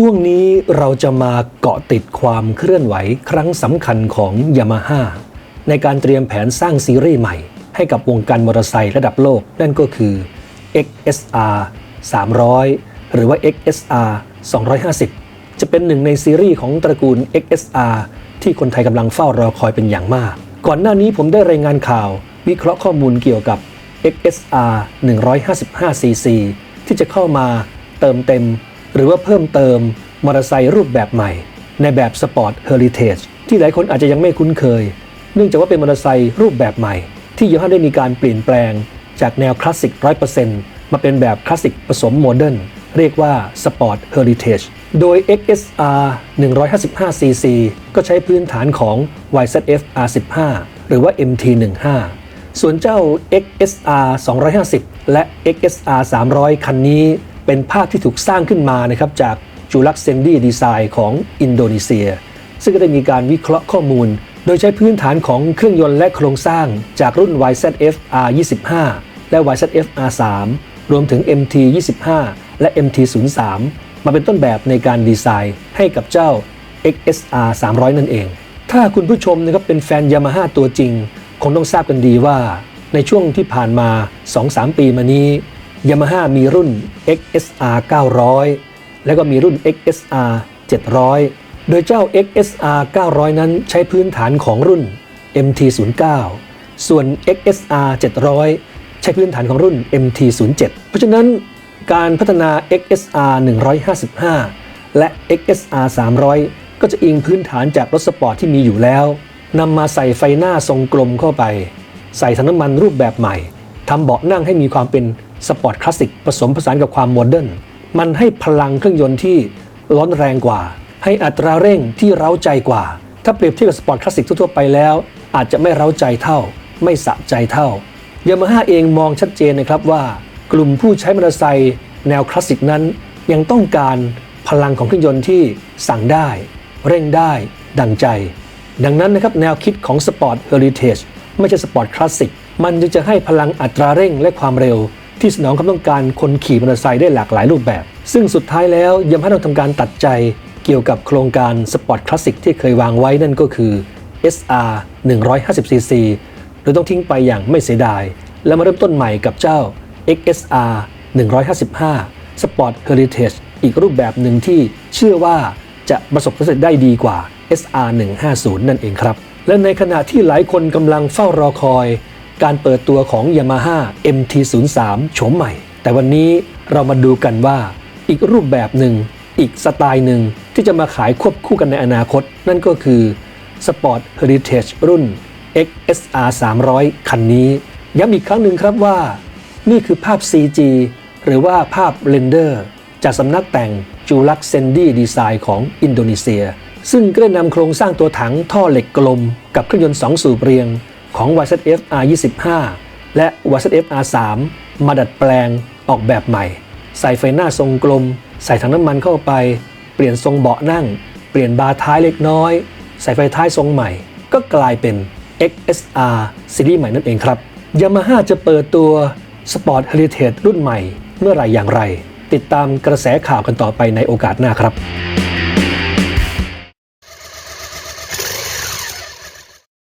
ช่วงนี้เราจะมาเกาะติดความเคลื่อนไหวครั้งสำคัญของ Yamaha ในการเตรียมแผนสร้างซีรีส์ใหม่ ให้กับวงการมอเตอร์ไซค์ระดับโลก นั่นก็คือ XSR 300 หรือว่า XSR 250 จะเป็นหนึ่งในซีรีส์ของตระกูล XSR ที่คนไทยกำลังเฝ้ารอคอยเป็นอย่างมาก ก่อนหน้านี้ผมได้รายงานข่าว วิเคราะห์ข้อมูลเกี่ยวกับ XSR 155cc ที่จะเข้ามาเติมเต็ม หรือว่าเพิ่มเติมมอเตอร์ไซค์รูปแบบใหม่ ในแบบสปอร์ตเฮอริเทจที่หลายคนอาจจะยังไม่คุ้นเคย เนื่องจากว่าเป็นมอเตอร์ไซค์รูปแบบใหม่ ที่ยามาฮ่าได้มีการเปลี่ยนแปลง จากแนวคลาสสิก100%มาเป็นแบบคลาสสิกผสมโมเดิร์นเรียกว่า Sport Heritage โดย XSR 155cc ก็ใช้พื้นฐานของ YZF R15 หรือว่า MT15 ส่วนเจ้า XSR 250 และ XSR 300 คันนี้ เป็นภาพที่ถูกสร้างขึ้นมานะครับจากจูลักเซนดี้ดีไซน์ของอินโดนีเซีย ซึ่งก็ได้มีการวิเคราะห์ข้อมูล โดยใช้พื้นฐานของเครื่องยนต์และโครงสร้างจากรุ่น YZF R25 และ YZF R3 รวมถึง MT25 และ MT03 มาเป็นต้นแบบในการดีไซน์ให้กับเจ้า XSR 300 นั่นเอง ถ้าคุณผู้ชมนะครับเป็นแฟนยามาฮ่าตัวจริง คงต้องทราบกันดีว่า ในช่วงที่ผ่านมา 2-3 ปีมานี้ ยามาฮ่ามีรุ่น XSR 900 แล้วก็มีรุ่น XSR 700 โดยเจ้า XSR 900 นั้นใช้พื้นฐานของรุ่น MT09 ส่วน XSR 700 ใช้พื้นฐานของรุ่น MT07 เพราะฉะนั้นการพัฒนา XSR 155 และ XSR 300 ก็จะอิงพื้นฐานจากรถสปอร์ตที่มีอยู่แล้วนำมาใส่ไฟหน้าทรงกลมเข้าไป ใส่ถังน้ำมันรูปแบบใหม่ทำเบาะนั่งให้มีความเป็น สปอร์ตคลาสสิกผสมผสานกับความโมเดิร์นมันให้พลังเครื่องยนต์ที่ร้อนแรงกว่า ให้อัตราเร่งที่เร้าใจกว่า ถ้าเปรียบเทียบกับสปอร์ตคลาสสิกทั่วๆไปแล้ว อาจจะไม่เร้าใจเท่า ไม่สะใจเท่ายามาฮ่าเองมองชัดเจนนะครับว่ากลุ่มผู้ใช้มอเตอร์ไซค์แนวคลาสสิกนั้น ยังต้องการพลังของเครื่องยนต์ที่สั่งได้ เร่งได้ ดังใจ ดังนั้นนะครับแนวคิดของ Sport Heritage ไม่ใช่ Sport Classic มันจึงจะให้พลังอัตราเร่งและความเร็ว ที่สนองความต้องการคนขี่มอเตอร์ไซค์ได้หลากหลายรูปแบบ ซึ่งสุดท้ายแล้วยามาฮ่าต้องทำการตัดใจเกี่ยวกับโครงการ Sport Classic ที่เคยวางไว้นั่นก็คือ SR 150cc โดยต้องทิ้งไปอย่างไม่เสียดาย แล้วมาเริ่มต้นใหม่กับเจ้า XSR 155 Sport Heritage อีกรูปแบบหนึ่งที่เชื่อว่าจะประสบความสำเร็จได้ดีกว่า SR 150นั่นเองครับ และในขณะที่หลายคนกำลังเฝ้ารอคอย การเปิดตัวของ Yamaha MT03 โฉมใหม่ แต่วันนี้เรามาดูกันว่า อีกรูปแบบหนึ่ง อีกสไตล์หนึ่งที่จะมาขายควบคู่กันในอนาคต นั่นก็คือ Sport Heritage รุ่น XSR 300 คันนี้ ย้ำอีกครั้งหนึ่งครับว่า นี่คือภาพ CG หรือว่าภาพเรนเดอร์จากสำนักแต่งจูลักเซนดี้ดีไซน์ของอินโดนีเซีย ซึ่งก็ได้นำโครงสร้างตัวถังท่อเหล็กกลม กับเครื่องยนต์2สูบเรียง ของ YZF R25 และ YZF R3 มาดัดแปลงออกแบบใหม่ ใส่ไฟหน้าทรงกลม ใส่ถังน้ำมันเข้าไป เปลี่ยนทรงเบาะนั่ง เปลี่ยนบาร์ท้ายเล็กน้อย ใส่ไฟท้ายทรงใหม่ ก็กลายเป็น XSR ซีรีส์ใหม่นั่นเองครับ Yamaha จะเปิดตัว Sport Heritage รุ่นใหม่ เมื่อไหร่อย่างไร ติดตามกระแสข่าวกันต่อไปในโอกาสหน้าครับ